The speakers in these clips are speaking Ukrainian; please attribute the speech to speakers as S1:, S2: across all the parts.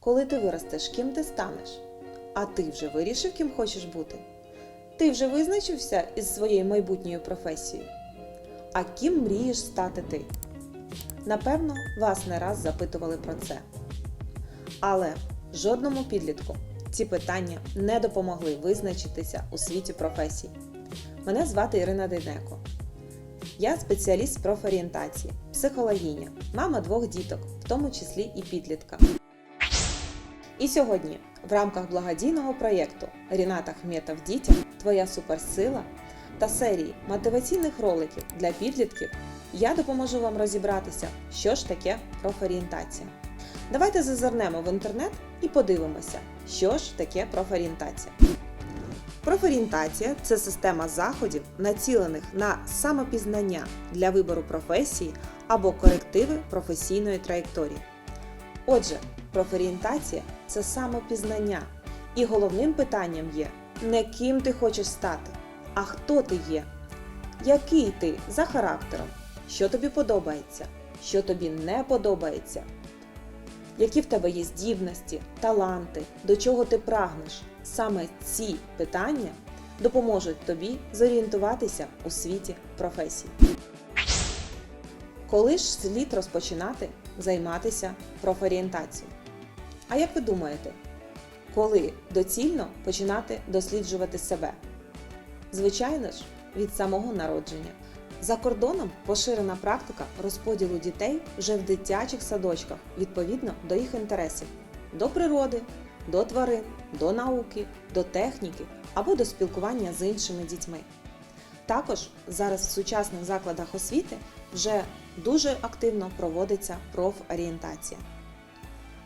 S1: Коли ти виростеш, ким ти станеш? А ти вже вирішив, ким хочеш бути? Ти вже визначився із своєю майбутньою професією? А ким мрієш стати ти? Напевно, вас не раз запитували про це. Але жодному підлітку ці питання не допомогли визначитися у світі професій. Мене звати Ірина Дейнеко. Я спеціаліст з профорієнтації, психологиня, мама двох діток, в тому числі і підлітка. І сьогодні, в рамках благодійного проєкту Ріната Хметов дітям Твоя суперсила та серії мотиваційних роликів для підлітків я допоможу вам розібратися, що ж таке профорієнтація. Давайте зазирнемо в інтернет і подивимося, що ж таке профорієнтація. Профорієнтація це система заходів, націлених на самопізнання для вибору професії або корективи професійної траєкторії. Отже, профорієнтація це самопізнання, і головним питанням є не ким ти хочеш стати, а хто ти є, який ти за характером, що тобі подобається, що тобі не подобається, які в тебе є здібності, таланти, до чого ти прагнеш. Саме ці питання допоможуть тобі зорієнтуватися у світі професій. Коли ж слід розпочинати займатися профорієнтацією? А як ви думаєте, коли доцільно починати досліджувати себе? Звичайно ж, від самого народження. За кордоном поширена практика розподілу дітей вже в дитячих садочках відповідно до їх інтересів до природи, до тварин, до науки, до техніки або до спілкування з іншими дітьми. Також зараз в сучасних закладах освіти вже дуже активно проводиться профорієнтація.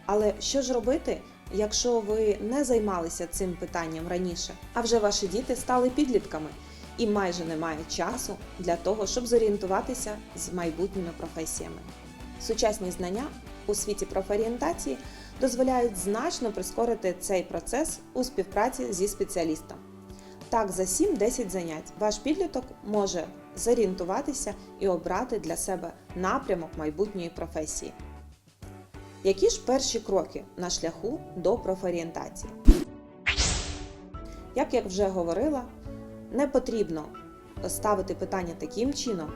S1: Але що ж робити, якщо ви не займалися цим питанням раніше, а вже ваші діти стали підлітками і майже немає часу для того, щоб зорієнтуватися з майбутніми професіями? Сучасні знання у світі профорієнтації дозволяють значно прискорити цей процес у співпраці зі спеціалістом. Так, за 7-10 занять ваш підліток може зорієнтуватися і обрати для себе напрямок майбутньої професії. Які ж перші кроки на шляху до профорієнтації? Як я вже говорила, не потрібно ставити питання таким чином,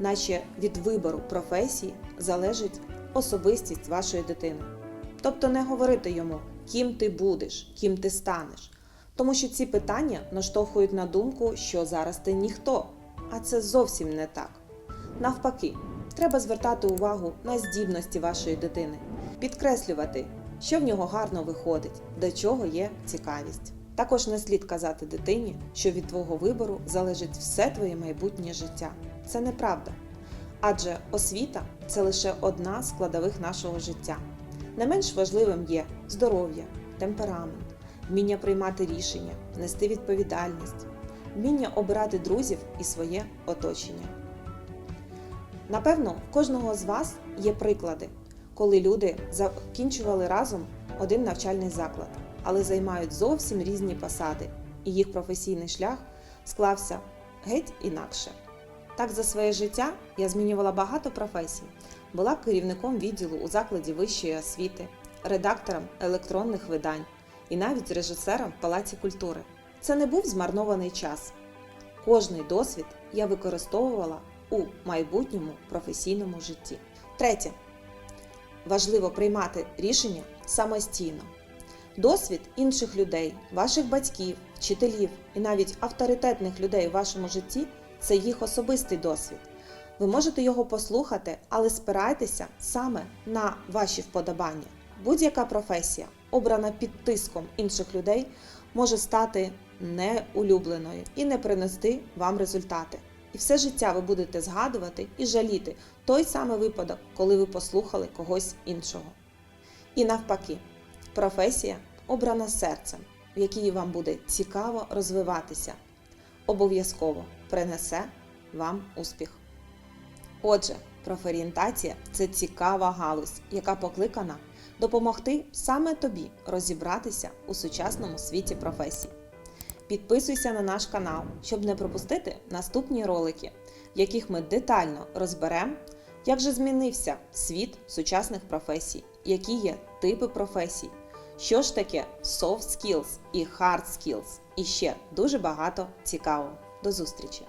S1: наче від вибору професії залежить особистість вашої дитини. Тобто не говорити йому, ким ти будеш, ким ти станеш. Тому що ці питання наштовхують на думку, що зараз ти ніхто, а це зовсім не так. Навпаки, треба звертати увагу на здібності вашої дитини, підкреслювати, що в нього гарно виходить, до чого є цікавість. Також не слід казати дитині, що від твого вибору залежить все твоє майбутнє життя. Це неправда. Адже освіта це лише одна з складових нашого життя. Не менш важливим є здоров'я, темперамент, вміння приймати рішення, нести відповідальність, вміння обирати друзів і своє оточення. Напевно, в кожного з вас є приклади, коли люди закінчували разом один навчальний заклад, але займають зовсім різні посади, і їх професійний шлях склався геть інакше. Так, за своє життя я змінювала багато професій. Була керівником відділу у закладі вищої освіти, редактором електронних видань і навіть режисером в Палаці культури. Це не був змарнований час. Кожний досвід я використовувала у майбутньому професійному житті. Третє. Важливо приймати рішення самостійно. Досвід інших людей, ваших батьків, вчителів і навіть авторитетних людей у вашому житті це їх особистий досвід. Ви можете його послухати, але спирайтеся саме на ваші вподобання. Будь-яка професія, обрана під тиском інших людей, може стати неулюбленою і не принести вам результати. І все життя ви будете згадувати і жаліти той самий випадок, коли ви послухали когось іншого. І навпаки, професія обрана серцем, в якій вам буде цікаво розвиватися, обов'язково принесе вам успіх. Отже, профорієнтація це цікава галузь, яка покликана допомогти саме тобі розібратися у сучасному світі професій. Підписуйся на наш канал, щоб не пропустити наступні ролики, в яких ми детально розберемо, як же змінився світ сучасних професій, які є типи професій, що ж таке soft skills і hard skills, і ще дуже багато цікавого. До зустрічі!